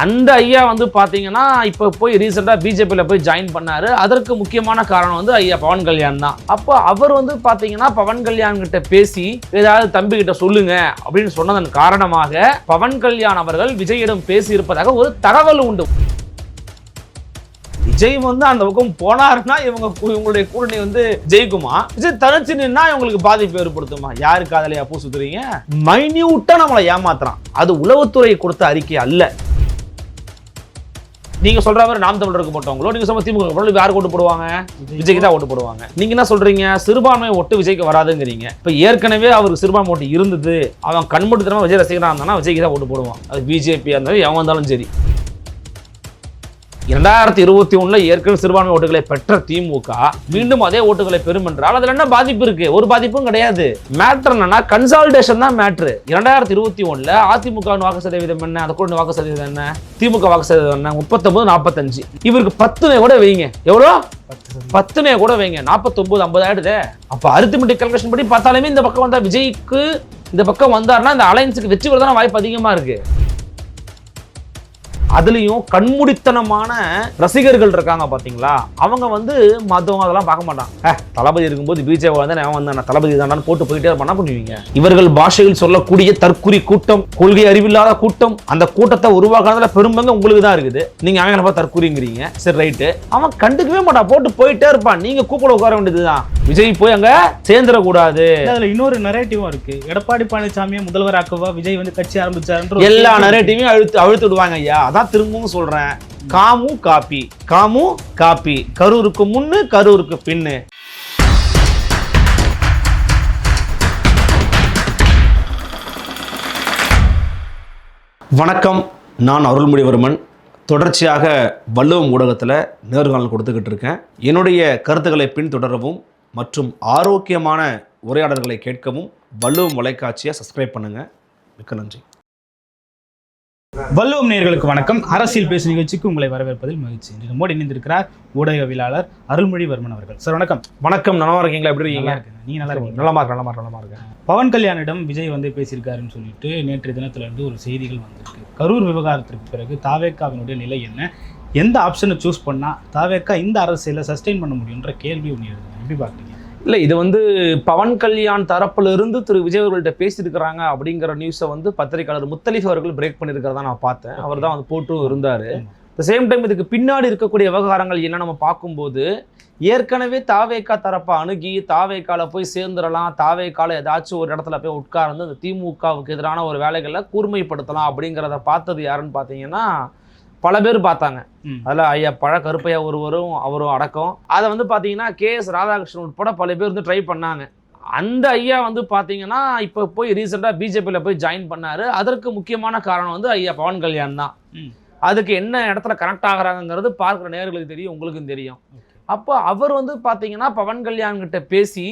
அந்த ஐயா வந்து பார்த்தீங்கன்னா இப்போ போய் ரீசெண்டாக பிஜேபியில் போய் ஜாயின் பண்ணாரு. அதற்கு முக்கியமான காரணம் வந்து ஐயா பவன் கல்யாண் தான். அப்போ அவர் வந்து பார்த்தீங்கன்னா பவன் கல்யாண் கிட்ட பேசி ஏதாவது தம்பி கிட்ட சொல்லுங்க அப்படின்னு சொன்னதன் காரணமாக பவன் கல்யாண் அவர்கள் விஜயிடம் பேசி இருப்பதாக ஒரு தகவல் உண்டு. விஜய் வந்து அந்த பக்கம் போனாருன்னா இவங்க இவங்களுடைய கூட்டணி வந்து ஜெயிக்குமா? விஜய் தனிச்சு நின்னா இவங்களுக்கு பாதிப்பு ஏற்படுத்துமா? யாரு காதலையா பூ சுத்துறீங்க? மைன்யூட்டா நம்மளை ஏமாத்துறான். அது உளவுத்துறை கொடுத்த அறிக்கை அல்ல. நீங்க சொல்ற மாதிரி நாம் தமிழருக்கு போட்டவங்களோ நீங்க சொல்ற திமுக போட்டவங்களோ யாருக்கு ஓட்டு போடுவாங்க? விஜய்க்கு தான் ஓட்டு போடுவாங்க. நீங்க என்ன சொல்றீங்க? சிறுபான்மை ஓட்டு விஜய்க்கு வராதுங்கிறீங்க. இப்ப ஏற்கனவே அவருக்கு சிறுபான்மை ஓட்டு இருந்தது. அவன் கண்மூடித்தனமா விஜய் ரசிகனா இருந்தானா விஜய்க்கு தான் ஓட்டு போடுவான். அது பிஜேபி இருந்தாலும் எவன் வந்தாலும் சரி. இரண்டாயிரத்தி இருபத்தி ஒண்ணுல ஏற்கனவே சிறுபான்மை ஓட்டுகளை பெற்ற திமுக மீண்டும் அதே ஓட்டுகளை பெறும் என்றால் அதுல என்ன பாதிப்பு இருக்கு? ஒரு பாதிப்பும் கிடையாது. மேட்ரு என்னன்னா கன்சாலிடேஷன் தான் மேட்ரு இரண்டாயிரத்தி இருபத்தி ஒண்ணுல அதிமுக வாக்கு சதவீதம் என்ன? அந்த கூட வாக்கு சதவீதம் என்ன? திமுக வாக்கு சதவீதம் என்ன? முப்பத்தொன்பது நாற்பத்தஞ்சு இவருக்கு பத்துமே கூட வைங்க. எவ்வளோ? பத்துமே கூட வைங்க. நாற்பத்தொன்பது ஐம்பது ஆயிடுதே. அப்ப அரித்மெட்டிக் கல்குலேஷன் படி பார்த்தாலுமே இந்த பக்கம் வந்தா விஜய்க்கு இந்த பக்கம் வந்தாருன்னா இந்த அலையன்ஸுக்கு வெற்றி பெறதான வாய்ப்பு அதிகமா இருக்கு. அதுலயும் கண்மூடித்தனமான ரசிகர்கள் இருக்காங்க பாத்தீங்களா? அவங்க வந்து மத்தவங்க அதெல்லாம் பார்க்க மாட்டாங்க. "ஏ, தளபதி இருக்கும்போது பிஜேபி வந்து நான் வந்தேன். தளபதி தான் போட்டு போயிட்டே பண்ண பண்ணுவீங்க? இவர்கள் பாஷையில் சொல்லக்கூடிய தற்குறி கூட்டம் கொள்கை அறிவில்லாத கூட்டம் அந்த கூட்டத்தை உருவாக்குறதுல பெரும்பங்கு உங்களுக்கு தான் இருக்குது. நீங்க அவங்களை பார்த்து தற்குறிங்கிறீங்க சரி ரைட்டு. அவன் கண்டுக்கவே மாட்டான். போட்டு போயிட்டே இருப்பான். நீங்க கூப்பிட உட்கார வேண்டியதுதான். விஜய் போய் அங்க சேர்ந்துடக்கூடாது. அதுல இன்னொரு நரேட்டிவும் இருக்கு. எடப்பாடி பழனிசாமியை முதல்வர் ஆக்கவா விஜய் வந்து கட்சி ஆரம்பிச்சாருன்ற எல்லா நரேட்டிவையும் அழுத்து அழுத்து விடுவாங்க ஐயா. அதான் திரும்பவும் சொல்றேன். காமு காப்பி. காமு காப்பி. கரூருக்கு முன்னு கரூருக்கு பின்னு. வணக்கம். நான் அருள்மொழிவர்மன். தொடர்ச்சியாக வள்ளுவம் ஊடகத்தில் நேர்காணல் கொடுத்துக்கிட்டு இருக்கேன். என்னுடைய கருத்துக்களை பின்தொடரவும் மற்றும் ஆரோக்கியமான உரையாடல்களை கேட்கவும் வள்ளுவம் தொலைக்காட்சியை சப்ஸ்கிரைப் பண்ணுங்கள் மிக்க நன்றி. வள்ளுவம் நேயர்களுக்கு வணக்கம். அரசியல் பேசு நிகழ்ச்சிக்கு உங்களை வரவேற்பதில் மகிழ்ச்சி. இன்று நம்மோடு இணைந்திருக்கிறார் ஊடகவியலாளர் அருள்மொழிவர்மன் அவர்கள். சார் வணக்கம். வணக்கம். நலமா இருக்கீங்களா? எப்படி இருக்கீங்க? நல்லா நீங்க நல்லா இருக்கீங்க நலமா இருக்கேன். நலமா இருக்கேன். நலமா இருக்கேன். பவன் கல்யாணிடம் விஜய் வந்து பேசியிருக்காருன்னு சொல்லிட்டு நேற்று தினத்துல இருந்து ஒரு செய்திகள் வந்திருக்கு. கரூர் விவகாரத்திற்கு பிறகு தாவேக்காவினுடைய நிலை என்ன? எந்த ஆப்ஷனை சூஸ் பண்ணா தாவேக்கா இந்த அரசியலை சஸ்டெயின் பண்ண முடியுன்ற கேள்வி ஒன்று எழுதுங்க. எப்படி பார்க்குறீங்க? இல்ல இது வந்து பவன் கல்யாண் தரப்புல இருந்து திரு. விஜய் அவர்கள்ட்ட பேசியிருக்கிறாங்க அப்படிங்கிற நியூஸை வந்து பத்திரிகையாளர் முத்தலிஃப் அவர்கள் பிரேக் பண்ணியிருக்கிறதா நான் பார்த்தேன். அவர் தான் வந்து போட்டும் இருந்தாரு. த சேம் டைம் இதுக்கு பின்னாடி இருக்கக்கூடிய விவகாரங்கள் என்ன நம்ம பார்க்கும்போது ஏற்கனவே தாவேக்கா தரப்பை அணுகி தாவேக்கால போய் சேர்ந்துடலாம் தாவேக்கால ஏதாச்சும் ஒரு இடத்துல போய் உட்கார்ந்து அந்த திமுகவுக்கு எதிரான ஒரு வேலைகளை கூர்மைப்படுத்தலாம் அப்படிங்கிறத பார்த்தது யாருன்னு பார்த்தீங்கன்னா பல பேர் பார்த்தாங்க. அதில் ஐயா பழ கருப்பையா ஒருவரும் அவரும் அடக்கம். அதை வந்து பார்த்தீங்கன்னா கே எஸ் ராதாகிருஷ்ணன் உட்பட பல பேர் வந்து ட்ரை பண்ணாங்க. அந்த ஐயா வந்து பார்த்தீங்கன்னா இப்போ போய் ரீசெண்டாக பிஜேபியில் போய் ஜாயின் பண்ணாரு. அதற்கு முக்கியமான காரணம் வந்து ஐயா பவன் கல்யாண் தான். அதுக்கு என்ன இடத்துல கனெக்ட் ஆகுறாங்கிறது பார்க்குற நேர்களுக்கு தெரியும் உங்களுக்கும் தெரியும். அப்போ அவர் வந்து பார்த்தீங்கன்னா பவன் கல்யாண் கிட்ட பேசி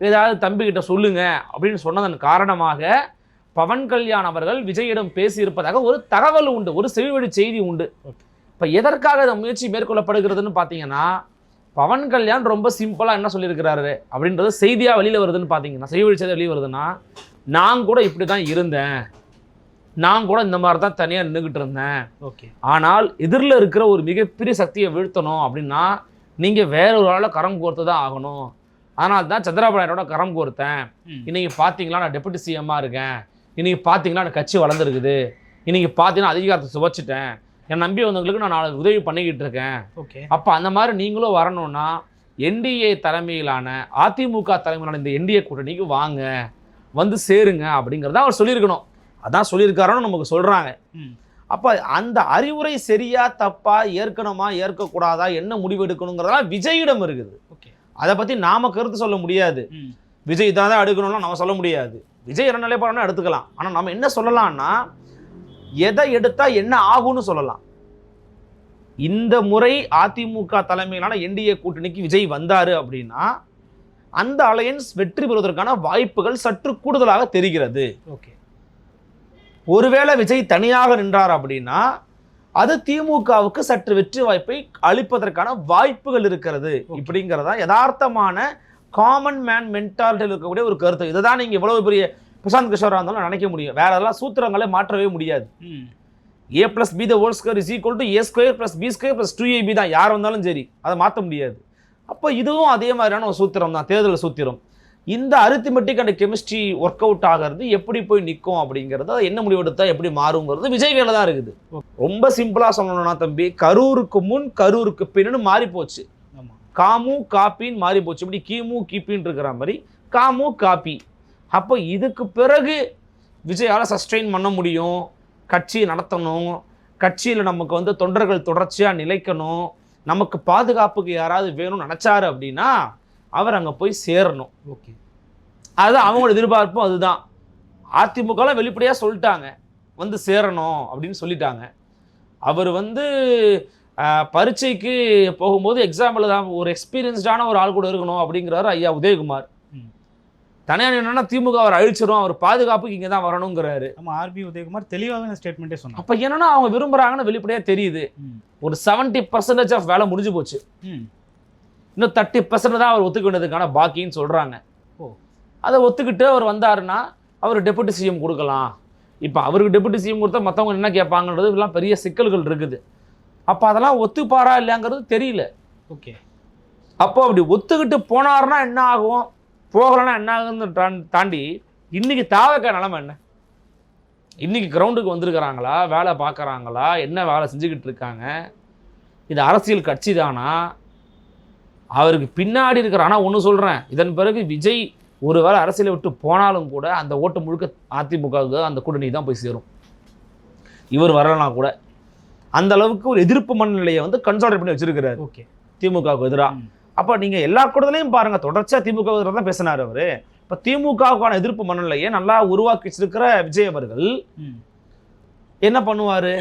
ஏதாவது தம்பி கிட்ட சொல்லுங்க அப்படின்னு சொன்னதன் காரணமாக பவன் கல்யாண் அவர்கள் விஜயிடம் பேசியிருப்பதாக ஒரு தகவல் உண்டு ஒரு செவிவழி செய்தி உண்டு. இப்போ எதற்காக இந்த முயற்சி மேற்கொள்ளப்படுகிறதுன்னு பார்த்தீங்கன்னா பவன் கல்யாண் ரொம்ப சிம்பிளாக என்ன சொல்லியிருக்கிறாரு அப்படின்றது செய்தியாக வெளியில் வருதுன்னு பார்த்தீங்கன்னா செய்வழி செய்தி வெளியே வருதுன்னா நான் கூட இப்படி தான் இருந்தேன். நான் கூட இந்த மாதிரி தான் தனியாக நின்றுக்கிட்டு இருந்தேன். ஓகே. ஆனால் எதிரில் இருக்கிற ஒரு மிகப்பெரிய சக்தியை வீழ்த்தணும் அப்படின்னா நீங்கள் வேற ஒரு ஆளை கரம் கோர்த்து தான் ஆகணும். அதனால தான் சந்திரபாபு நாயுடோட கரம் கோர்த்தேன். இன்னைக்கு பார்த்தீங்களா நான் டெபுட்டி சிஎம்மாக இருக்கேன். இன்னைக்கு பார்த்தீங்களா எனக்கு கட்சி வளர்ந்துருக்குது. இன்னைக்கு பார்த்தீங்கன்னா அதிகாரத்தை சுவைச்சிட்டேன். என் நம்பி வந்தவங்களுக்கு நான் நாலு உதவி பண்ணிக்கிட்டு இருக்கேன். ஓகே. அப்போ அந்த மாதிரி நீங்களும் வரணும்னா என்டிஏ தலைமையிலான அதிமுக தலைமையிலான இந்த என்டிஏ கூட்டணிக்கு வாங்க. வந்து சேருங்க அப்படிங்கிறத அவர் சொல்லியிருக்கணும். அதான் சொல்லியிருக்காருன்னு நமக்கு சொல்கிறாங்க. அப்போ அந்த அறிவுரை சரியா தப்பா ஏற்கணுமா ஏற்கக்கூடாதா என்ன முடிவு எடுக்கணுங்கிறதெல்லாம் விஜயிடம் இருக்குது. ஓகே. அதை பற்றி நாம கருத்து சொல்ல முடியாது. விஜய் தான் தான் எடுக்கணும்லாம் நம்ம சொல்ல முடியாது. விஜய் என்ன நிலைப்பாடுனா எடுத்துக்கலாம். ஆனால் நம்ம என்ன சொல்லலாம்னா எதை எடுத்தா என்ன ஆகும்னு சொல்லலாம். இந்த முறை அதிமுக தலைமையிலான என்டிஏ கூட்டணிக்கு விஜய் வந்தாரு அப்படின்னா அந்த அலையன்ஸ் வெற்றி பெறுவதற்கான வாய்ப்புகள் சற்று கூடுதலாக தெரிகிறது. ஓகே. ஒருவேளை விஜய் தனியாக நின்றார் அப்படின்னா அது திமுகவுக்கு சற்று வெற்றி வாய்ப்பை அளிப்பதற்கான வாய்ப்புகள் இருக்கிறது. இப்படிங்கிறதா யதார்த்தமான காமன் மேன் மென்டாலிட்டியில் இருக்கக்கூடிய ஒரு கருத்து. இதை தான் நீங்கள் இவ்வளவு பெரிய பிரசாந்த் கிஷோரா இருந்தாலும் நினைக்க முடியும். வேற எல்லாம் சூத்திரங்களை மாற்றவே முடியாது. A plus B the whole square is equal to A square plus B square plus two A B தான். யார் வந்தாலும் சரி அதை மாற்ற முடியாது. அப்போ இதுவும் அதே மாதிரியான ஒரு சூத்திரம் தான் தேர்தல் சூத்திரம். இந்த arithmetic and chemistry work out ஆகிறது எப்படி போய் நிற்கும் அப்படிங்கிறது அது என்ன முடிவெடுத்தா எப்படி மாறுங்கிறது விஜய் கையில் தான் இருக்குது ரொம்ப சிம்பிளாக சொல்லணும்னா தம்பி கரூருக்கு முன் கரூருக்கு பின்னு மாறி போச்சு காமு காப்பின்னு மாறி போச்சு. இப்படி கீமு கீப்பின்னு இருக்கிற மாதிரி காமு காப்பி. அப்போ இதுக்கு பிறகு விஜயால் சஸ்டெயின் பண்ண முடியும். கட்சி நடத்தணும். கட்சியில் நமக்கு வந்து தொண்டர்கள் தொடர்ச்சியாக நிலைக்கணும். நமக்கு பாதுகாப்புக்கு யாராவது வேணும்னு நினச்சாரு அப்படின்னா அவர் அங்கே போய் சேரணும். ஓகே. அது அவங்களோட எதிர்பார்ப்பும் அதுதான். அதிமுகலாம் வெளிப்படையாக சொல்லிட்டாங்க. வந்து சேரணும் அப்படின்னு சொல்லிட்டாங்க. அவர் வந்து பரீட்சைக்கு போகும்போது எக்ஸாம் எழுத ஒரு எக்ஸ்பீரியன்ஸ்டான ஒரு ஆள் கூட இருக்கணும் அப்படிங்கிறாரு ஐயா உதயகுமார். தனியார் என்னன்னா திமுக அவர் அழிச்சிரும் அவர் பாதுகாப்புக்கு இங்கே தான் வரணுங்கிறாரு. நம்ம ஆர்பி உதயகுமார் தெளிவாக ஸ்டேட்மெண்ட்டே சொன்னாங்க அப்போ என்னன்னா அவங்க விரும்புகிறாங்கன்னு வெளிப்படையாக தெரியுது. ஒரு செவன்ட்டி பர்சன்டேஜ் ஆஃப் வேலை முடிஞ்சு போச்சு. இன்னும் தேர்ட்டி பர்சன்ட் தான் அவர் ஒத்துக்க வேண்டியதுக்கான பாக்கின்னு சொல்கிறாங்க ஓ. அதை ஒத்துக்கிட்டு அவர் வந்தாருன்னா அவர் டெபுட்டி சிஎம் கொடுக்கலாம். இப்போ அவருக்கு டெபுட்டி சிஎம் கொடுத்தா மற்றவங்க என்ன கேட்பாங்கன்றது இதெல்லாம் பெரிய சிக்கல்கள் இருக்குது. அப்போ அதெல்லாம் ஒத்துப்பாரா இல்லையாங்கிறது தெரியல. ஓகே. அப்போ அப்படி ஒத்துக்கிட்டு போனாருன்னா என்ன ஆகும்? போகலைன்னா என்ன ஆகுன்னு தாண்டி- இன்னைக்கு தாவக்க நிலமை என்ன? இன்னைக்கு கிரவுண்டுக்கு வந்திருக்கிறாங்களா? வேலை பார்க்குறாங்களா? என்ன வேலை செஞ்சுக்கிட்டு இருக்காங்க? இது அரசியல் கட்சி தானா? அவருக்கு பின்னாடி இருக்கிற ஆனால் ஒன்று சொல்கிறேன் இதன் பிறகு விஜய் ஒருவேளை அரசியலை விட்டு போனாலும் கூட அந்த ஓட்டு முழுக்க அதிமுகவுக்கு அந்த கூட்டணி தான் போய் சேரும். இவர் வரலனா கூட அந்த அளவுக்கு ஒரு எதிர்ப்பு மனநிலையை வந்து கன்சால்ட் பண்ணி வச்சிருக்கிறாரு. ஓகே. திமுகவுக்கு எதிராக. அப்போ நீங்கள் எல்லா கூட்டத்திலையும் பாருங்க தொடர்ச்சியாக திமுக எதிராக தான் பேசினார் அவர். இப்போ திமுகவுக்கான எதிர்ப்பு மனநிலையை நல்லா உருவாக்கி வச்சிருக்கிற விஜய் அவர்கள் என்ன பண்ணுவார்?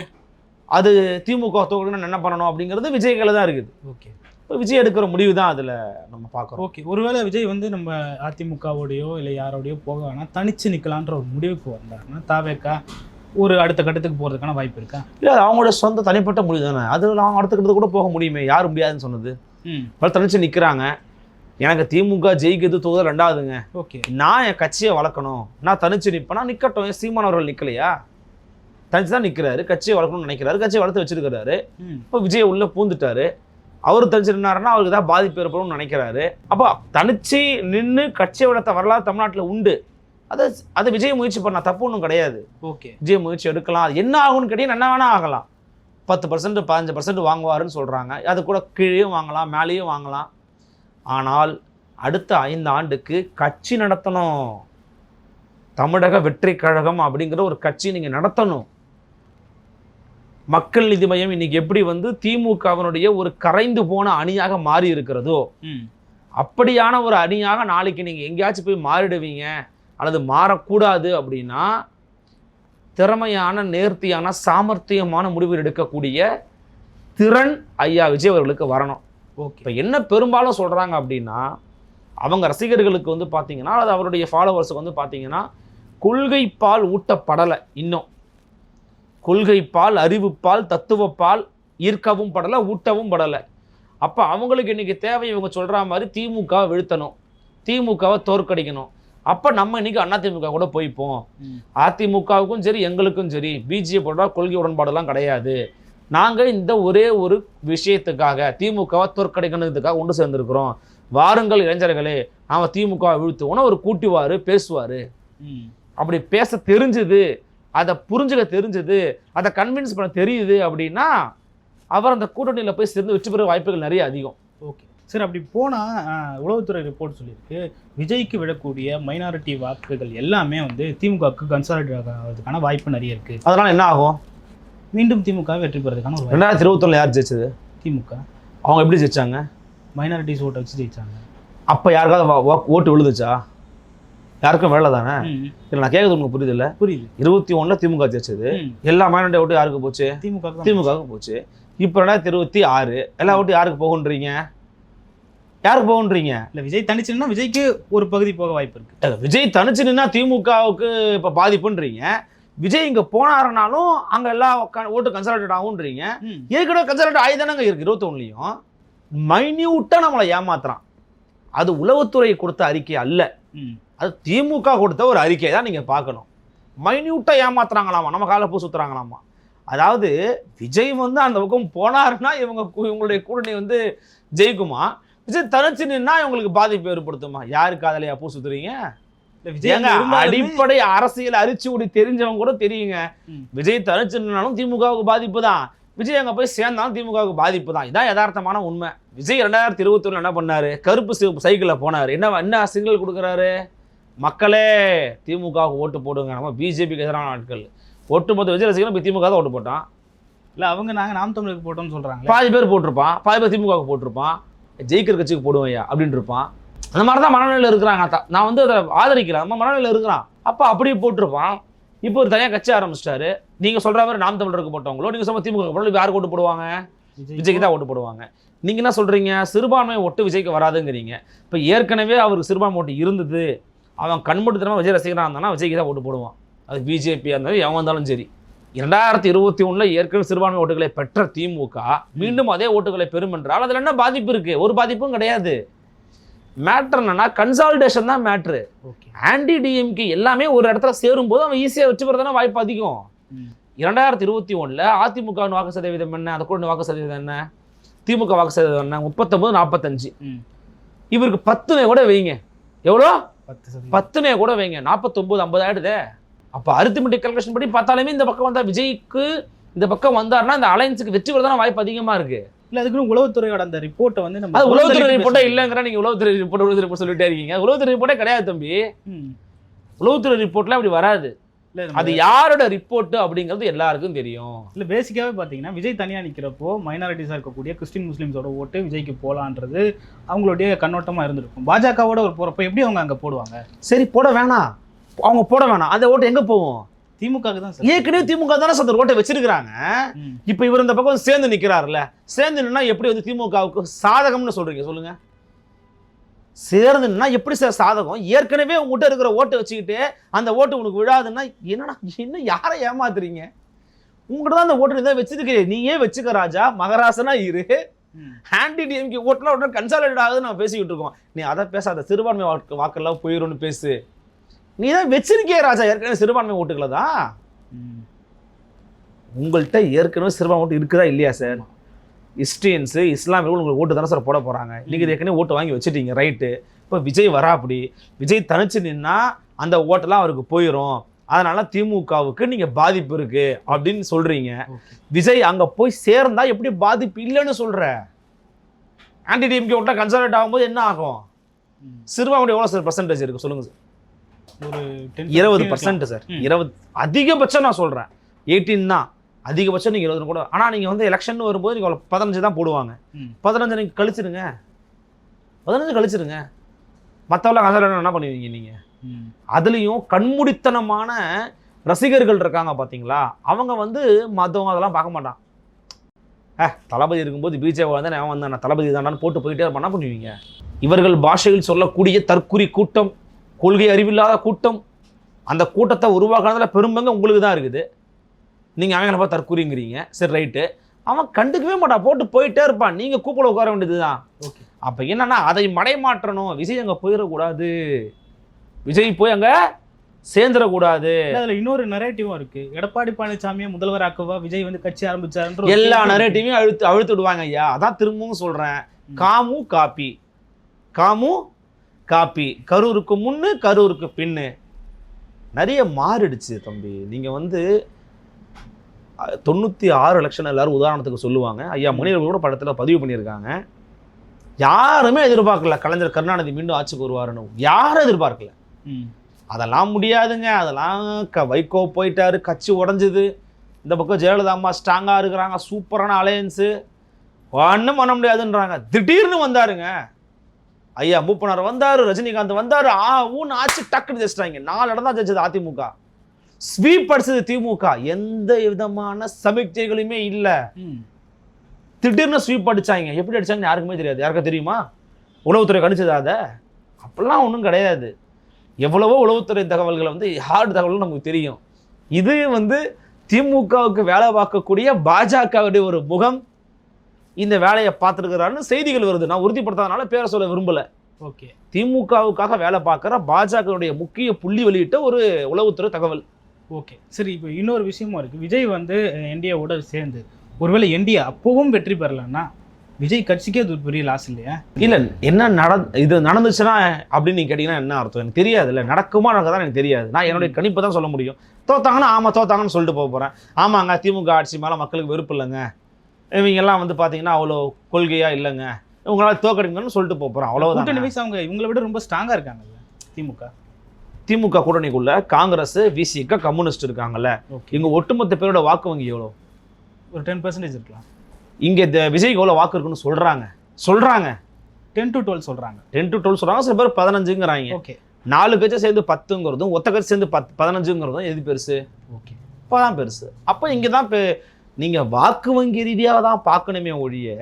அது திமுக தோக்கணும்னு என்ன பண்ணணும் அப்படிங்கிறது விஜய் கையில் தான் இருக்குது. ஓகே. இப்போ விஜய் எடுக்கிற முடிவு தான் அதில் நம்ம பார்க்குறோம். ஓகே. ஒருவேளை விஜய் வந்து நம்ம அதிமுகவோடையோ இல்லை யாரோடையோ போக வேணாம் தனிச்சு நிற்கலான்ற ஒரு முடிவுக்கு வந்தாருன்னா தாவேக்கா ஒரு அடுத்த கட்டத்துக்கு போகிறதுக்கான வாய்ப்பு இருக்கா? இல்லை அது அவங்களோட சொந்த தனிப்பட்ட முடிவு தானே. அது அவங்க அடுத்த கட்டத்துக்கு கூட போக முடியுமே. யார் முடியாதுன்னு சொன்னது. இப்போ தனிச்சு நிற்கிறாங்க எனக்கு திமுக ஜெயிக்கிறது தோதல் ரெண்டாவதுங்க. ஓகே. நான் என் கட்சியை வளர்க்கணும். நான் தனிச்சு நிற்பேனா நிற்கட்டும் ஏன் சீமான் அவர்கள் நிற்கலையா தனிச்சு தான் நிற்கிறாரு கட்சியை வளர்க்கணும்னு நினைக்கிறாரு. கட்சியை வளர்த்து வச்சிருக்கிறாரு. இப்போ விஜய் உள்ள பூந்துட்டாரு. அவர் தனிச்சு நின்னாருன்னா அவருக்கு ஏதாவது பாதிப்பு ஏற்படும்னு நினைக்கிறாரு. அப்போ தனிச்சு நின்று கட்சியை வளர்த்த வரலாறு தமிழ்நாட்டில் உண்டு. அதை அதை விஜய் முயற்சி பண்ணா தப்பு ஒன்றும் கிடையாது. ஓகே. விஜய் முயற்சி எடுக்கலாம். அது என்ன ஆகும்னு கேட்டீங்கன்னா என்ன வேணா ஆகலாம். பத்து பர்சன்ட் பதினஞ்சு பர்சன்ட் வாங்குவாருன்னு சொல்கிறாங்க அது கூட கீழேயும் வாங்கலாம் மேலேயும் வாங்கலாம். ஆனால் அடுத்த ஐந்து ஆண்டுக்கு கட்சி நடத்தணும். தமிழக வெற்றி கழகம் அப்படிங்கிற ஒரு கட்சி நீங்கள் நடத்தணும். மக்கள் நீதி மையம் இன்னைக்கு எப்படி வந்து திமுகவினுடைய ஒரு கரைந்து போன அணியாக மாறி இருக்கிறதோ அப்படியான ஒரு அணியாக நாளைக்கு நீங்கள் எங்கேயாச்சும் போய் மாறிடுவீங்க. அல்லது மாறக்கூடாது அப்படின்னா திறமையான நேர்த்தியான சாமர்த்தியமான முடிவு எடுக்கக்கூடிய திறன் ஐயா விஜய் அவர்களுக்கு வரணும். ஓகே. இப்போ என்ன பெரும்பாலும் சொல்கிறாங்க அப்படின்னா அவங்க ரசிகர்களுக்கு வந்து பார்த்தீங்கன்னா அல்லது அவருடைய ஃபாலோவர்ஸுக்கு வந்து பார்த்தீங்கன்னா கொள்கை பால் ஊட்டப்படலை இன்னும். கொள்கை பால் அறிவுப்பால் தத்துவப்பால் ஈர்க்கவும் படலை ஊட்டவும் படலை. அப்போ அவங்களுக்கு இன்னைக்கு தேவை இவங்க சொல்கிற மாதிரி திமுகவை வீழ்த்தணும். திமுகவை தோற்கடிக்கணும். அப்போ நம்ம இன்னைக்கு அதிமுக கூட போய்ப்போம் அதிமுகவுக்கும் சரி எங்களுக்கும் சரி பிஜேபியோட கொள்கை உடன்பாடெல்லாம் கிடையாது. நாங்கள் இந்த ஒரே ஒரு விஷயத்துக்காக திமுகவை தோற்கடிக்கணுன்றதுக்காக ஒன்று சேர்ந்துருக்கிறோம். வாருங்கள் இளைஞர்களே நாம திமுகவை வீழ்த்துவோம்னு ஒரு கூட்டுவார் பேசுவார். அப்படி பேச தெரிஞ்சுது அதை புரிஞ்சுக்க தெரிஞ்சுது அதை கன்வின்ஸ் பண்ண தெரியுது அப்படின்னா அவர் அந்த கூட்டணியில் போய் சேர்ந்து வெற்றி பெற வாய்ப்புகள் நிறைய அதிகம். ஓகே. சரி அப்படி போனால் உளவுத்துறை ரிப்போர்ட் சொல்லியிருக்கு. விஜய்க்கு விடக்கூடிய மைனாரிட்டி வாக்குகள் எல்லாமே வந்து திமுகவுக்கு கன்சாலிடேட் ஆகிறதுக்கான வாய்ப்பு நிறைய இருக்குது அதனால் என்ன ஆகும்? மீண்டும் திமுக வெற்றி பெறதுக்கான ஒரு ரெண்டாயிரத்தி இருபத்தொன்னில் யார் ஜெயிச்சது? திமுக. அவங்க எப்படி ஜெயிச்சாங்க? மைனாரிட்டிஸ் ஓட்டை வச்சு ஜெயிச்சாங்க. அப்போ யாருக்காவது ஓட்டு விழுதுச்சா யாருக்கும் வேலை தானே? இல்லை நான் கேட்குறது உங்களுக்கு புரியுது இல்லை? புரியுது. இருபத்தி ஒன்றில் திமுக ஜெயிச்சது. எல்லா மைனாரிட்டி ஓட்டு யாருக்கு போச்சு? திமுக திமுகவுக்கு போச்சு. இப்போ ரெண்டாயிரத்தி இருபத்தி ஆறு எல்லா ஓட்டு யாருக்கு போகுன்றீங்க யாருக்கு போகுன்றீங்க இல்லை விஜய் தனிச்சுன்னா விஜய்க்கு ஒரு பகுதி போக வாய்ப்பு இருக்கு. இல்ல, விஜய் தனிச்சு நின்னா திமுகவுக்கு இப்போ பாதிப்புன்றீங்க. விஜய் இங்கே போனாருனாலும் அங்கே எல்லா ஓட்டு கன்சல்டேட் ஆகுன்றீங்க. ஏற்கனவே கன்சல்டேட் ஆகி தானங்க இருக்கு இருபத்தொன்னுலையும். மைன்யூட்டாக நம்மளை ஏமாத்துறான். அது உளவுத்துறை கொடுத்த அறிக்கை அல்ல. அது திமுக கொடுத்த ஒரு அறிக்கை தான் நீங்கள் பார்க்கணும். மைன்யூட்டாக ஏமாத்துறாங்களாமா? நம்ம காலை பூ சுற்றுறாங்களாமா அதாவது விஜய் வந்து அந்த பக்கம் போனாருன்னா இவங்க இவங்களுடைய கூட்டணி வந்து ஜெயிக்குமா? விஜய் தனிச்சு நின்னா இவங்களுக்கு பாதிப்பு ஏற்படுத்துமா? யாரு காதலையா பூ சுத்துறீங்க? அடிப்படை அரசியல் அரிச்சுடி தெரிஞ்சவங்க கூட தெரியுங்க. விஜய் தனிச்சு நின்னாலும் திமுகவுக்கு பாதிப்பு தான். விஜய் அங்க போய் சேர்ந்தாலும் திமுகவுக்கு பாதிப்பு தான். இதான் யதார்த்தமான உண்மை. விஜய் ரெண்டாயிரத்தி இருபத்தி என்ன பண்ணாரு? கருப்பு சிவப்பு சைக்கிளில் போனாரு. என்ன என்ன சிக்னல் கொடுக்குறாரு? மக்களே திமுகவுக்கு ஓட்டு போடுங்க. நம்ம பிஜேபிக்கு எதிரான ஆட்கள். ஒட்டுமொத்த விஜய் ரசிகர்களும் இப்ப திமுக தான் ஓட்டு போட்டான். இல்ல அவங்க நாங்க நாம் தமிழருக்கு போட்டோம்னு சொல்றாங்க பாதி பேர் போட்டிருப்பான். பாதி பேர் திமுகவுக்கு போட்டிருப்பான். ஜெயிக்கிற கட்சிக்கு போடுவையா அப்படின்னு இருப்பான். அந்த மாதிரி தான் மனநிலையில் இருக்கிறாங்க. நான் வந்து அதை ஆதரிக்கிறேன் நம்ம மனநிலையில் இருக்கிறான். அப்போ அப்படியே போட்டிருப்பான். இப்போ ஒரு தனியாக கட்சி ஆரம்பிச்சிட்டாரு. நீங்கள் சொல்கிற மாதிரி நாம் தமிழருக்கு போட்டவங்களோ நீங்கள் சொல்ல திமுக போட்டவங்களோ யாருக்கு ஓட்டு போடுவாங்க? விஜய்க்கு. தான் ஓட்டு போடுவாங்க. நீங்கள் என்ன சொல்கிறீங்க சிறுபான்மை ஓட்டு விஜய்க்கு வராதுங்கிறீங்க. இப்போ ஏற்கனவே அவருக்கு சிறுபான்மை ஓட்டு இருந்தது. அவன் கண்மூடித்தனமாக விஜய் ரசிகனாக இருந்தானா விஜய்க்கு தான் ஓட்டு போடுவான். அது பிஜேபியாக இருந்தாலும் எவன் வந்தாலும் சரி. இரண்டாயிரத்தி இருபத்தி ஒண்ணுல ஏற்கனவே சிறுபான்மை ஓட்டுகளை பெற்ற திமுக மீண்டும் அதே ஓட்டுகளை பெறும் என்றால் அதில் என்ன பாதிப்பு இருக்கு? ஒரு பாதிப்பும் கிடையாது. மேட்ரு என்னன்னா கன்சாலிடேஷன் தான் மேட்ரு ஓகே ஆன்டி டிஎம்கே எல்லாமே ஒரு இடத்துல சேரும்போது அவன் ஈஸியாக வச்சு பெறதானே வாய்ப்பு அதிகம். இரண்டாயிரத்தி இருபத்தி ஒண்ணுல அதிமுக வாக்கு சதவீதம் என்ன? அந்த கூட வாக்கு சதவீதம் என்ன? திமுக வாக்கு சதவீதம் என்ன? முப்பத்தொன்பது நாற்பத்தஞ்சு. இவருக்கு பத்துனே கூட வைங்க. எவ்வளோ? பத்து பத்துனே கூட வைங்க. நாற்பத்தொம்பது ஐம்பது ஆயிடுதே. அப்போ அரித்மெட்டிக் கல்குலேஷன் படி பார்த்தாலுமே இந்த பக்கம் வந்தா விஜய்க்கு இந்த பக்கம் வந்தாருன்னா இந்த அலையன்ஸுக்கு வெற்றி பெறதான வாய்ப்பு அதிகமா இருக்கு. இல்ல அதுக்குன்னு உளவுத்துறையோட அந்த ரிப்போர்ட்டை வந்து நம்ம அது உளவுத்துறை ரிப்போர்ட்டே. இல்லைங்கிற நீங்க உளவுத்துறை ரிப்போர்ட் உளவுத்துறை ரிப்போர்ட் சொல்லிட்டே இருக்கீங்க. உளவுத்துறை ரிப்போர்ட்டே கிடையாது தம்பி. உளவுத்துறை ரிப்போர்ட்லாம் அப்படி வராது. அது யாரோட ரிப்போர்ட் அப்படிங்கிறது எல்லாருக்கும் தெரியும். இல்ல பேசிக்காவே பாத்தீங்கன்னா விஜய் தனியா நிக்கிறப்போ மைனாரிட்டிஸா இருக்கக்கூடிய கிறிஸ்டின் முஸ்லிம்ஸோட ஓட்டு விஜய்க்கு போலான்றது அவங்களுடைய கண்ணோட்டமா இருந்திருக்கும். பாஜகவோட ஒரு போறப்ப எப்படி அவங்க அங்க போடுவாங்க? சரி போட வேணாம். அவங்க போட வேணாம். அந்த ஓட்டு எங்க போகும்? திமுகவுக்கு தான் சார். ஏற்கனவே திமுக தானே அந்த ஓட்டை வச்சிருக்கிறாங்க. இப்போ இவர் இந்த பக்கம் சேர்ந்து நிக்கிறாருல்ல. சேர்ந்து நின்னா எப்படி வந்து திமுகவுக்கு சாதகம்னு சொல்றீங்க சொல்லுங்க. சேர்ந்து நின்னா எப்படி சார் சாதகம்? ஏற்கனவே உங்ககிட்ட இருக்கிற ஓட்டை வச்சுக்கிட்டு அந்த ஓட்டு உனக்கு விழாதுன்னா என்னடா என்ன யாரை ஏமாத்துறீங்க? உங்ககிட்ட தான் அந்த ஓட்டு தான் வச்சிருக்கிறீ நீ ஏன் வச்சுக்க ராஜா மகராசனா இரு. ஆன்டி டிஎம்கே ஓட்டுலாம் உடனே கன்சாலிடேட் ஆகுதுன்னு நம்ம பேசிக்கிட்டு இருக்கோம். நீ அதை பேசாத சிறுபான்மை வாக்கு வாக்கெல்லாம் போயிரும்னு பேசு. நீ தான் வச்சிருக்கிய ராஜா. ஏற்கனவே சிறுபான்மை ஓட்டுகளை தான். உங்கள்கிட்ட ஏற்கனவே சிறுபான்மை ஓட்டு இருக்குதா இல்லையா சார்? கிறிஸ்டியன்ஸு இஸ்லாமியர்கள் உங்களுக்கு ஓட்டு தானே சார் போட போகிறாங்க நீங்கள் ஏற்கனவே ஓட்டு வாங்கி வச்சுட்டீங்க ரைட்டு. இப்போ விஜய் வரா அப்படி. விஜய் தனிச்சு நின்னா அந்த ஓட்டெல்லாம் அவருக்கு போயிடும் அதனால திமுகவுக்கு நீங்கள் பாதிப்பு இருக்கு அப்படின்னு சொல்றீங்க. Okay. விஜய் அங்கே போய் சேர்ந்தா எப்படி பாதிப்பு இல்லைன்னு சொல்ற? ஆன்டி டிஎம்கே ஓட்டா கன்சல்டேட் ஆகும்போது என்ன ஆகும்? ம். சிறுபான்மை எவ்வளோ சார் பர்சன்டேஜ் இருக்கு? சொல்லுங்க சார். ஒரு 10 இருபது. Percent sir. இருபது அதிகபட்சம் நான் சொல்கிறேன் எயிட்டீன் தான். அதிகபட்சம் நீங்கள் இருபது கூட. ஆனால் நீங்கள் வந்து எலெக்ஷன் வரும்போது நீங்கள் பதினஞ்சு தான் போடுவாங்க. பதினஞ்சு நீங்கள் கழிச்சிருங்க. பதினஞ்சு கழிச்சிருங்க. மற்றவெல்லாம் கன்சல்ட் என்ன பண்ணுவீங்க நீங்கள். அதுலேயும் கண்மூடித்தனமான ரசிகர்கள் இருக்காங்க பார்த்தீங்களா அவங்க வந்து மதம் அதெல்லாம் பார்க்க மாட்டான். ஏ தளபதி இருக்கும்போது பிஜேபி வந்து அவன் வந்தான் தளபதி தானான்னு போட்டு போயிட்டே என்ன பண்ணுவீங்க? இவர்கள் பாஷையில் சொல்லக்கூடிய தற்குறி கூட்டம் கொள்கை அறிவில்லாத கூட்டம். அந்த கூட்டத்தை உருவாக்குறதுல பெரும்பங்கு உங்களுக்கு தான் இருக்குது. நீங்கள் அவன் என்னப்பா தற்குறிங்கிறீங்க. சரி ரைட்டு. அவன் கண்டுக்கவே மாட்டான். போட்டு போயிட்டே இருப்பான். நீங்கள் கூப்பிட உட்கார வேண்டியது தான் ஓகே. அப்போ என்னன்னா அதை மடைமாற்றணும் விஜய் அங்கே போயிடக்கூடாது. விஜய் போய் அங்கே சேர்ந்துடக்கூடாது. அதுல இன்னொரு நரேட்டிவும் இருக்கு. எடப்பாடி பழனிசாமியை முதல்வராக்கவா விஜய் வந்து கட்சி ஆரம்பிச்சாருன்ற எல்லா. நரேட்டிவையும் அழுத்து அழுத்து விடுவாங்க ஐயா. அதான் திரும்பவும் சொல்றேன். ம். காமு காப்பி. காமு காப்பி. கரூருக்கு முன்னு கரூருக்கு பின்னு. நிறைய மாறிடுச்சு தம்பி. நீங்க வந்து தொண்ணூத்தி ஆறு லட்சம் எல்லாரும் உதாரணத்துக்கு சொல்லுவாங்க. ஐயா மணியர்கள் கூட படத்துல பதிவு பண்ணியிருக்காங்க. யாருமே எதிர்பார்க்கல கலைஞர் கருணாநிதி மீண்டும் ஆட்சிக்கு வருவாருன்னு. யாரும் எதிர்பார்க்கல. அதெல்லாம் முடியாதுங்க. அதெல்லாம் க வைகோ போயிட்டாரு கட்சி உடஞ்சுது. இந்த பக்கம் ஜெயலலிதா அம்மா ஸ்ட்ராங்காக இருக்கிறாங்க சூப்பரான அலையன்ஸு ஒன்றும் பண்ண முடியாதுன்றாங்க. திடீர்னு வந்தாருங்க. ஐயா மூப்பனார் வந்தார் ரஜினிகாந்த் வந்தார். ஆ ஊன்னு ஆச்சு டக்குன்னு ஜெயிச்சிட்டாங்க. நாலு இடம் தான் ஜெயிச்சது அதிமுக. ஸ்வீப் அடிச்சது திமுக. எந்த விதமான சமிக்ஞைகளுமே இல்லை. திடீர்னு ஸ்வீப் அடிச்சாங்க. எப்படி அடிச்சாங்கன்னு யாருக்குமே தெரியாது. யாருக்கா தெரியுமா? உளவுத்துறை கணிச்சதா அதை? அப்படிலாம் ஒன்றும் கிடையாது. எவ்வளவோ உளவுத்துறை தகவல்கள் வந்து ஹார்ட் தகவல்கள் நமக்கு தெரியும். இது வந்து திமுகவுக்கு வேலை பார்க்கக்கூடிய பாஜகவுடைய ஒரு முகம் இந்த வேலையை பார்த்துருக்கிறாருன்னு செய்திகள் வருது. நான் உறுதிப்படுத்தாதனால பேரை சொல்ல விரும்பல. ஓகே. திமுகவுக்காக வேலை பார்க்குற பாஜகவுடைய முக்கிய புள்ளி வெளியிட்ட ஒரு உளவுத்துறை தகவல். ஓகே. சரி இப்போ இன்னொரு விஷயமும் இருக்கு. விஜய் வந்து என்டிஏவோட சேர்ந்து ஒருவேளை என்டிஏ அப்பவும் வெற்றி பெறலன்னா விஜய் கட்சிக்கே அது பெரிய லாஸ் இல்லையா? இல்ல என்ன நட இது நடந்துச்சுன்னா அப்படின்னு நீங்க கேட்டீங்கன்னா என்ன அர்த்தம்? எனக்கு தெரியாது இல்ல நடக்குமா நடக்காதான் எனக்கு தெரியாது. நான் என்னுடைய கணிப்பை தான் சொல்ல முடியும். தோத்தாங்கன்னா ஆமா தோத்தாங்கன்னு சொல்லிட்டு போக போறேன். ஆமாங்க திமுக ஆட்சி மேல மக்களுக்கு வெறுப்பு இல்லைங்க. இவங்க எல்லாம் வந்து பாத்தீங்கன்னா அவ்வளோ கொள்கையா இல்லைங்க. இவங்களால தோக்கடிங்கன்னு சொல்லிட்டு போக போறேன். கூட்டணி வைஸ் அவங்க இவங்களை விட ரொம்ப ஸ்ட்ராங்கா இருக்காங்கல்ல திமுக? திமுக கூட்டணிக்குள்ள காங்கிரஸ் விசிக கம்யூனிஸ்ட் இருக்காங்கல்ல. ஓகே. இவங்க ஒட்டுமொத்த பேரோட வாக்கு வங்கி எவ்வளோ ஒரு டென் பர்சன்டேஜ் இருக்கலாம். இங்க இந்த விஜய்க்கு எவ்வளோ வாக்கு இருக்குன்னு சொல்றாங்க. சொல்றாங்க. டென் டு டுவெல் சொல்றாங்க. டென் டு டுவெல் சொல்றாங்க. சில பேர் பதினஞ்சுங்கிறாங்க. ஓகே. நாலு கட்சி சேர்ந்து பத்துங்கிறதும் ஒத்த கட்சி சேர்ந்து பத்து பதினஞ்சுங்கிறதும் எது பெருசு? ஓகே. இப்போதான் பெருசு. அப்போ இங்கே தான் இப்போ நீங்கள் வாக்கு வங்கி ரீதியாக தான் பார்க்கணுமே ஒழிய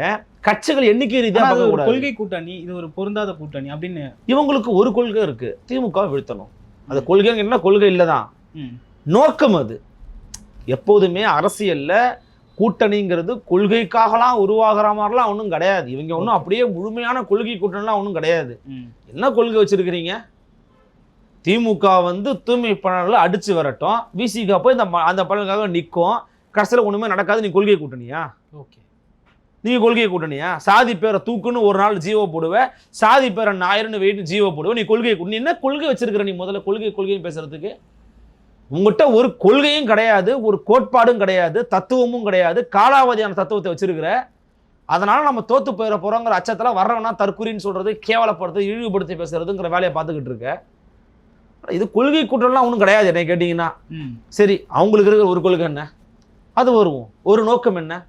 கட்சிகள் எண்ணிக்கை ரீதியாக ஒரு கொள்கை கூட்டணி இது ஒரு பொருந்தாத கூட்டணி அப்படின்னு இவங்களுக்கு ஒரு கொள்கை இருக்கு. திமுக வீழ்த்தணும். அது கொள்கை என்ன? கொள்கை இல்லை தான். நோக்கம் அது. எப்போதுமே அரசியல்ல கூட்டணிங்கிறது கொள்கைக்காகலாம் உருவாகிற மாதிரிலாம் ஒன்றும் கிடையாது. இவங்க ஒன்றும் அப்படியே முழுமையான கொள்கை கூட்டணிலாம் ஒன்றும் கிடையாது. என்ன கொள்கை வச்சிருக்கிறீங்க? திமுக வந்து தூய்மை பணியாளர்களை அடிச்சு வரட்டும். விசிக போய் இந்த அந்த பலனுக்காக நிற்கும் கடைசியில் ஒண்ணுமே நடக்காது. நீ கொள்கை கூட்டணியா? ஓகே. நீங்க கொள்கை கூட்டணியா? சாதி பேரை தூக்குன்னு ஒரு நாள் ஜீவோ போடுவ. சாதி பேரை ஞாயிறுன்னு வெயிட்டு ஜீவோ போடுவ. நீ கொள்கை நீ என்ன கொள்கை வச்சிருக்கிற நீ முதல்ல? கொள்கை கொள்கைன்னு பேசுறதுக்கு? உங்ககிட்ட ஒரு கொள்கையும் கிடையாது ஒரு கோட்பாடும் கிடையாது தத்துவமும் கிடையாது. காலாவதியான தத்துவத்தை வச்சிருக்கிற. அதனால நம்ம தோத்து போயிட போறோங்கிற அச்சத்துல வர்றவனா தற்குறின்னு சொல்றது கேவலப்படுத்து இழிவுபடுத்தி பேசுறதுங்கிற வேலையை பார்த்துக்கிட்டு இருக்க. இது கொள்கை கூட்டம்லாம் ஒன்றும் கிடையாது என்னை கேட்டிங்கன்னா. சரி அவங்களுக்கு இருக்கிற ஒரு கொள்கை என்ன? அது வருவோம். ஒரு நோக்கம் என்ன?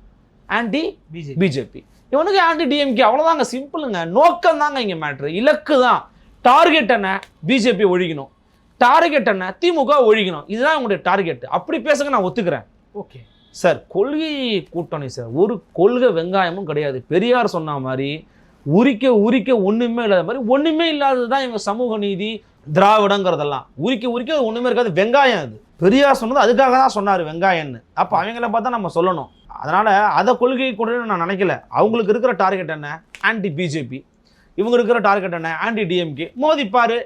Anti BJP. பிஜேபி. இவனுக்கு ஆன்டி டிஎம்கே அவ்வளோதாங்க சிம்பிளுங்க. நோக்கம் தாங்க இங்கே மேட்ரு இலக்கு தான். டார்கெட் என்ன? பிஜேபி ஒழிக்கணும். டார்கெட் என்ன? திமுக ஒழிக்கணும். இதுதான் உங்களுடைய டார்கெட் அப்படி பேசுங்க நான் ஒத்துக்கிறேன். ஓகே. சார் கொள்கை கூட்டணி சார். ஒரு கொள்கை வெங்காயமும் கிடையாது. பெரியார் சொன்ன மாதிரி உரிக்க உரிக்க ஒண்ணுமே இல்லாத மாதிரி ஒண்ணுமே இல்லாதது தான் இவங்க சமூக நீதி திராவிடங்கிறதெல்லாம். உரிக்க உரிக்க அது இருக்காது. வெங்காயம் அது. பெரியார் சொன்னது அதுக்காக தான் சொன்னார் வெங்காயம்னு. அப்போ அவங்கள பார்த்தா நம்ம சொல்லணும். அதனால் அதை கொள்கை கூட்டணி நான் நினைக்கல. அவங்களுக்கு இருக்கிற டார்கெட் என்ன? ஆன்டி பிஜேபி இவங்க இருக்கிற டார்கெட் என்ன? ஆன்டி டிஎம்கே மோதிப்பார்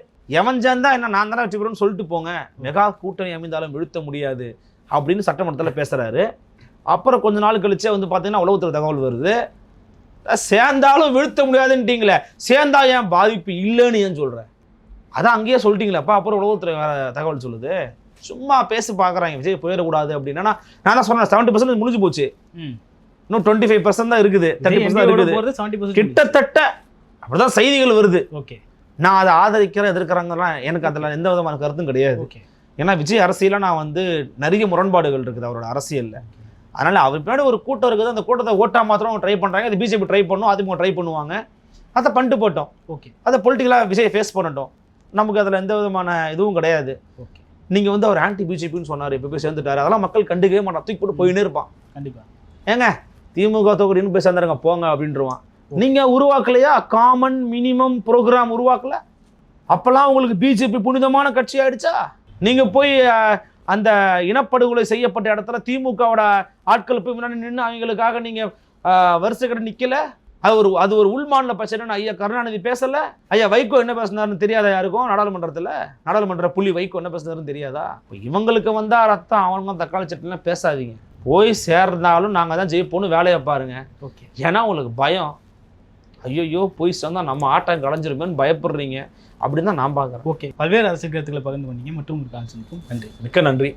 எவன் சேர்ந்தா என்ன நான் தானே வச்சுக்கிறேன்னு சொல்லிட்டு போங்க. மெகா கூட்டணி அமைந்தாலும் விழுத்த முடியாது அப்படின்னு சட்டமன்றத்தில் பேசுகிறாரு அப்புறம் கொஞ்ச நாள் கழிச்சே வந்து பார்த்தீங்கன்னா உளவுத்துறை தகவல் வருது. சேர்ந்தாலும் வீழ்த்த முடியாதுன்ட்டீங்களே. சேர்ந்தா ஏன் பாதிப்பு இல்லைன்னு ஏன் சொல்கிறேன் அதான் அங்கேயே சொல்லிட்டீங்களேப்பா அப்புறம் உளவுத்துறை வேற தகவல் சொல்லுது. சும்மா பேசி பார்க்குறாங்க விஜய் போயிடக்கூடாது அப்படின்னா. நான் தான் சொன்னேன் செவன்ட்டி பர்சன்ட் முடிஞ்சு போச்சு. இன்னும் டுவெண்ட்டி ஃபைவ் பர்சன்ட் தான் இருக்குது. தேர்ட்டி பர்சன்ட் இருக்குது கிட்டத்தட்ட அப்படிதான் செய்திகள் வருது. ஓகே. நான் அதை ஆதரிக்கிறேன் எதிர்க்கிறாங்கலாம் எனக்கு அதில் எந்த விதமான கருத்தும் கிடையாது. ஓகே ஏன்னா விஜய் அரசியலில் நான் வந்து நிறைய முரண்பாடுகள் இருக்குது அவரோட அரசியலில். அதனால் அவர் பின்னாடி ஒரு கூட்டம் இருக்குது அந்த கூட்டத்தை ஓட்டா மாத்திரம் ட்ரை பண்ணுறாங்க அது பிஜேபி ட்ரை பண்ணும் அதிமுக ட்ரை பண்ணுவாங்க. அதை பண்ணிட்டு போட்டோம். ஓகே அதை பொலிட்டிக்கலாக விஜய் ஃபேஸ் பண்ணட்டும். நமக்கு அதில் எந்த விதமான இதுவும் கிடையாது. நீங்கள் வந்து அவர் ஆன்டி பிஜேபின்னு சொன்னார் இப்போ போய் சேர்ந்துட்டாரு. அதெல்லாம் மக்கள் கண்டுக்கவே மாட்டான் தூக்கி போட்டு போயின்னே இருப்பான். கண்டிப்பா. ஏங்க திமுக தொகுதின்னு போய் சேர்ந்துருங்க போங்க அப்படின்றவான் நீங்கள் உருவாக்கலையா? காமன் மினிமம் ப்ரோக்ராம் உருவாக்கல? அப்போல்லாம் உங்களுக்கு பிஜேபி புனிதமான கட்சி ஆயிடுச்சா? நீங்கள் போய் அந்த இனப்படுகொலை செய்யப்பட்ட இடத்துல திமுகவோட ஆட்கள் போய் முன்னாடி நின்று அவங்களுக்காக நீங்கள் வரிசை கடை நிற்கல அது ஒரு அது ஒரு உள்மாநில பிரச்சனைன்னு ஐயா கருணாநிதி பேசல. ஐயா வைகோ என்ன பேசினாருன்னு தெரியாதா யாருக்கும்? நாடாளுமன்றத்தில். நாடாளுமன்ற புள்ளி வைகோ என்ன பேசினாருன்னு தெரியாதா? இப்போ இவங்களுக்கு வந்தா ரத்தம் அவனுக்கும் தக்காளி சட்னிலாம் பேசாதீங்க. போய் சேர்ந்தாலும் நாங்கள் தான் ஜெயிப்போம்னு வேலையை பாருங்க. ஓகே. ஏன்னா உங்களுக்கு பயம். ஐயோ போய் சேர்ந்தா நம்ம ஆட்டம் களைஞ்சிருமேன்னு பயப்படுறீங்க. அப்படின்னு தான் நான் பார்க்குறேன் ஓகே. பல்வேறு அரசியல் கருத்துக்களை பகிர்ந்து பண்ணீங்க மற்றும் ஒரு கான்செப்டும் நன்றி. மிக்க நன்றி.